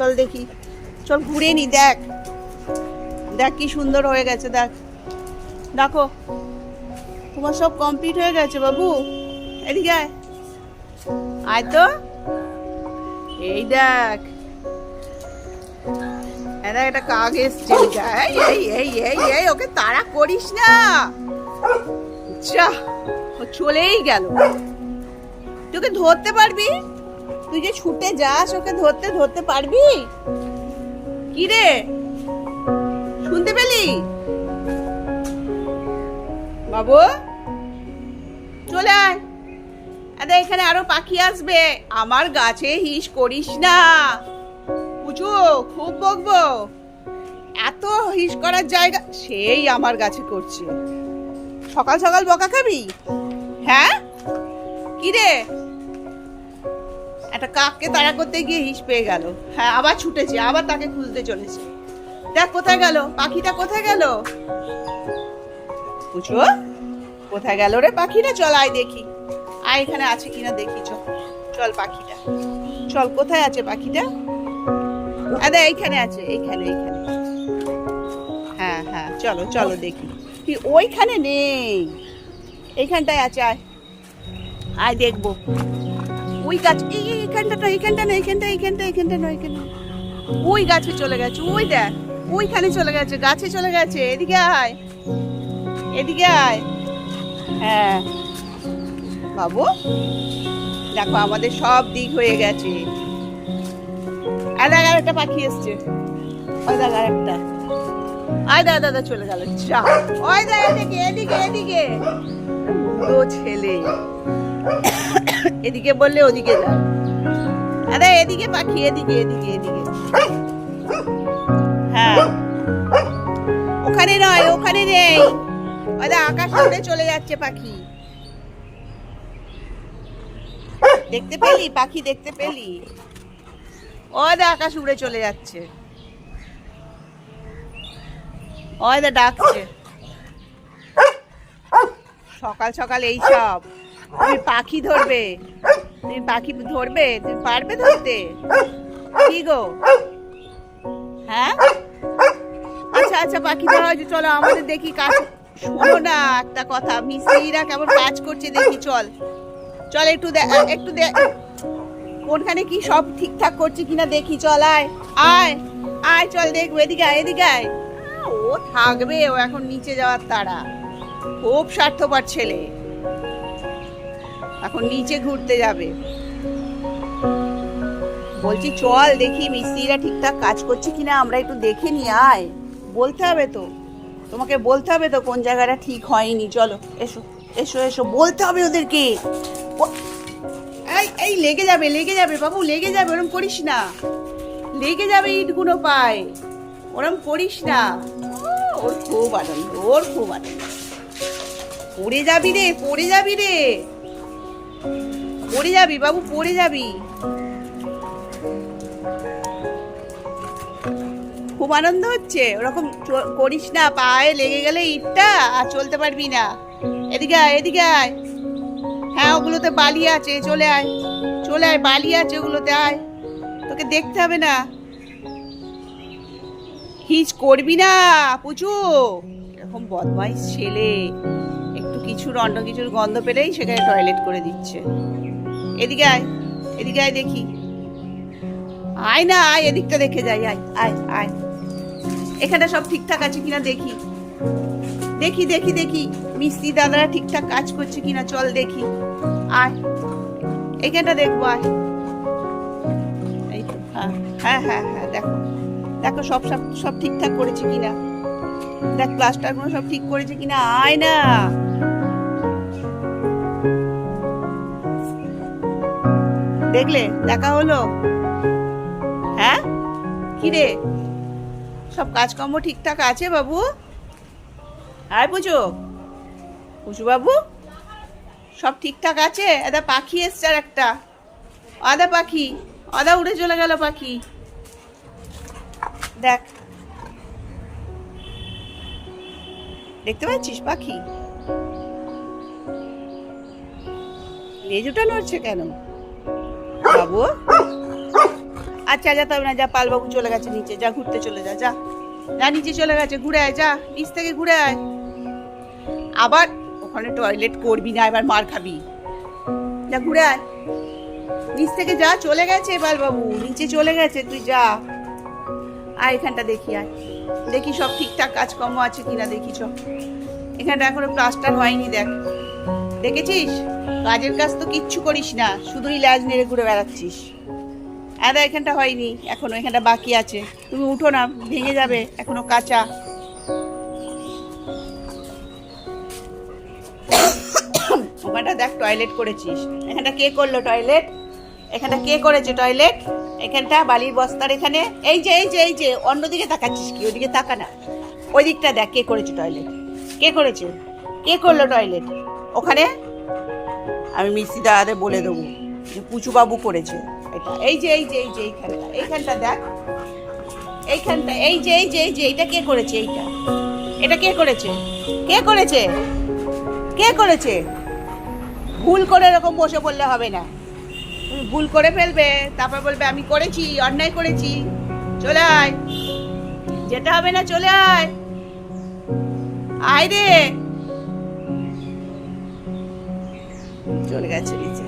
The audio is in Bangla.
চল দেখি। চল ঘুরে নি, দেখ। দেখ কি সুন্দর হয়ে গেছে, দেখ। দেখো, তোমার সব কমপ্লিট হয়ে গেছে বাবু। এদিকে আয়। তো। এই দেখ। এটা একটা কাক এসছে এই এই এই এই, ওকে তাড়া করিস না। যা, ও চলেই গেল। তোকে ধরতে পারবি? তুই যে ছুটে যাস, ওকে ধরতে ধরতে পারবি? কি রে? শুনতে পেলি? বাবু? চলে আয়। আরে, এখানে আরও পাখি আসবে। আমার গাছে হিস করিস না। পুচু খুব বকবো। এত হিস করার জায়গা, সেই আমার গাছে করছে। সকাল সকাল বকা খাবি? হ্যাঁ? কি রে? একটা কাককে তাড়া করতে গিয়ে হিস পেয়ে গেল। হ্যাঁ আবার ছুটেছে, আবার তাকে খুঁজতে চলেছে। দেখ, কোথায় গেল? পাখিটা কোথায় গেল? পুচু, কোথায় গেল রে পাখিটা? চল আয় দেখি। আয় এখানে আছে কিনা দেখি, চল। চল পাখিটা। চল, কোথায় আছে পাখিটা? আরে এইখানে আছে, এইখানে এইখানে। হ্যাঁ হ্যাঁ চলো চলো দেখি। কি, ওইখানে নেই। এইখানটায় আছে, আয়। আয়, দেখব। ওই গাছ এই এই, এইখানটা না এইখানটা না এইখানটা এইখানটা এইখানটা না এইখানটা ওই গাছে চলে গেছে ওই দেখ ওইখানে চলে গেছে গাছে চলে গেছে এদিকে আয় এদিকে আয়। হ্যাঁ। বাবু দেখো আমাদের সব দিক হয়ে গেছে। আর দেখ একটা পাখি এসছে। ওই একটা। আয় দাদা দাদা চলে গেল। যা। ওই দেখ এদিকে এদিকে এদিকে। ছেলে। এদিকে বললে ওদিকে যা। আরে এদিকে পাখি, এদিকে এদিকে এদিকে। হ্যাঁ। ওখানে নয়, ওখানে নেই। আকাশ উড়ে চলে যাচ্ছে পাখি। দেখতে পেলি? পাখি দেখতে পেলি? ওই দেখ আকাশ উড়ে চলে যাচ্ছে। ওই দেখ ডাকছে। সকাল সকাল এই সব। তুমি পাখি ধরবে। তুমি পাখি ধরবে? তুমি পারবে ধরতে? কি গো? হ্যাঁ? আচ্ছা আচ্ছা পাখি ধরা হয়েছে, চলো আমাদের দেখি কাজ। শোনো না একটা কথা, মিস্ত্রিরা কেমন কাজ করছে দেখি, চল। চল একটু একটু কোনখানে কি সব ঠিকঠাক করছে কিনা দেখি, চল, আয়। আয় আয়, চল দেখব, এদিকে আয় এদিকে আয়। ও থাকবে, ও এখন নিচে যাওয়ার তারা খুব স্বার্থপর ছেলে। এখন নিচে ঘুরতে যাবে। বলছি, চল দেখি মিস্ত্রিরা ঠিকঠাক কাজ করছে কিনা, আমরা একটু দেখে নি আয়। বলতে হবে তো। তোমাকে বলতে হবে তো কোন জায়গাটা ঠিক হয়নি। চলো, এসো এসো এসো, বলতে হবে ওদেরকে। এই এই, লেগে যাবে লেগে যাবে, বাবু, লেগে যাবে, ওরম করিস না। লেগে যাবে ইটগুলো পায়। ওরম করিস না। ওর খুব আনন্দ, ওর খুব আনন্দ। পড়ে যাবি রে, পড়ে যাবি রে। পড়ে যাবি বাবু, পড়ে যাবি। খুব আনন্দ হচ্ছে, ওরকম করিস না, পায়ে লেগে গেলে ইটটা আর চলতে পারবি না। এদিকে আয় এদিকে আয়। হ্যাঁ ওগুলোতে বালি আছে, চলে আয়। চলে আয়, বালি আছে ওগুলোতে আয়। তোকে দেখতে হবে না। হিচ করবি না, পুচু। এরকম বদমাইশ ছেলে। একটু কিছুর, অন্য কিছুর গন্ধ পেলেই সেখানে টয়লেট করে দিচ্ছে। এদিকে আয় এদিকে আয় দেখি। আয় না, আয়, এদিকটা দেখে যাই, আয় আয় আয়। এখানে সব ঠিকঠাক আছে কিনা দেখি। দেখি দেখি দেখি, মিস্ত্রি দাদারা ঠিকঠাক কাজ করছে কিনা, চল দেখি। আয়, এখানটা দেখব, আয়। এই হ্যাঁ হ্যাঁ হ্যাঁ হ্যাঁ দেখো। দেখো সব সব সব ঠিকঠাক করেছে কিনা। দেখ প্লাস্টারগুলো সব ঠিক করেছে কিনা? আয় না। দেখলে দেখা হলো? হ্যাঁ? কি রে? সব কাজকর্ম ঠিকঠাক আছে বাবু? আয় পুজো। পুজো বাবু? সব ঠিকঠাক আছে? এটা পাখি এসছে আর একটা। আদা পাখি। আদা উড়ে চলে গেল পাখি। দেখ। দেখতে পাচ্ছিস পাখি? লেজ ওটা নড়ছে কেন? বাবু। আচ্ছা যেতে হবে না, যা, পালবাবু চলে গেছে নিচে। যা, ঘুরতে চলে যা যা। যা, নিচে চলে গেছে, ঘুরে আয়, যা, নিচ থেকে ঘুরে আয়। আবার ওখানে টয়লেট করবি না, এবার মার খাবি। যা, ঘুরে আয়। নিচ থেকে যা, চলে গেছে বাবু নিচে চলে গেছে, তুই যা। আয়, এখানটা দেখি, আয়। দেখি সব ঠিকঠাক কাজকর্ম আছে কিনা, দেখি চ এখানটা এখনও প্লাস্টার হয়নি, দেখ। দেখেছিস? কাজের কাজ তো কিচ্ছু করিস না, শুধুই ল্যাজ নেড়ে ঘুরে বেড়াচ্ছিস। আদা এখানটা হয়নি, এখনও এখানটা বাকি আছে। তুমি উঠো না, ভেঙে যাবে, এখনও কাঁচা। ওখানটা দেখ টয়লেট করেছিস। এখানটা কে করল টয়লেট এখানটা কে করেছে টয়লেট এখানটা বালির বস্তার এখানে? এই যে এই যে এই যে, অন্যদিকে তাকাচ্ছিস কি? ওদিকে তাকা না। ওই দিকটা দেখ, কে করেছে টয়লেট কে করেছে? কে করল টয়লেট ওখানে? আমি মিস্ত্রি দাদাদের বলে দেবো যে পুচু বাবু করেছে এটা। এই যে এই যে এই যে, এইখানটা এইখানটা দেখ। এইখানটা, এই যে এই যে এই যে, এইটা কে করেছে এইটা? এটা কে করেছে? কে করেছে? কে করেছে? ভুল করে এরকম বসে বললে হবে না। তুমি ভুল করে ফেলবে, তারপর বলবে, আমি করেছি, অন্যায় করেছি। চলে আয়। যেতে হবে না, চলে আয়। আয় রে। চলে গেছে নিচে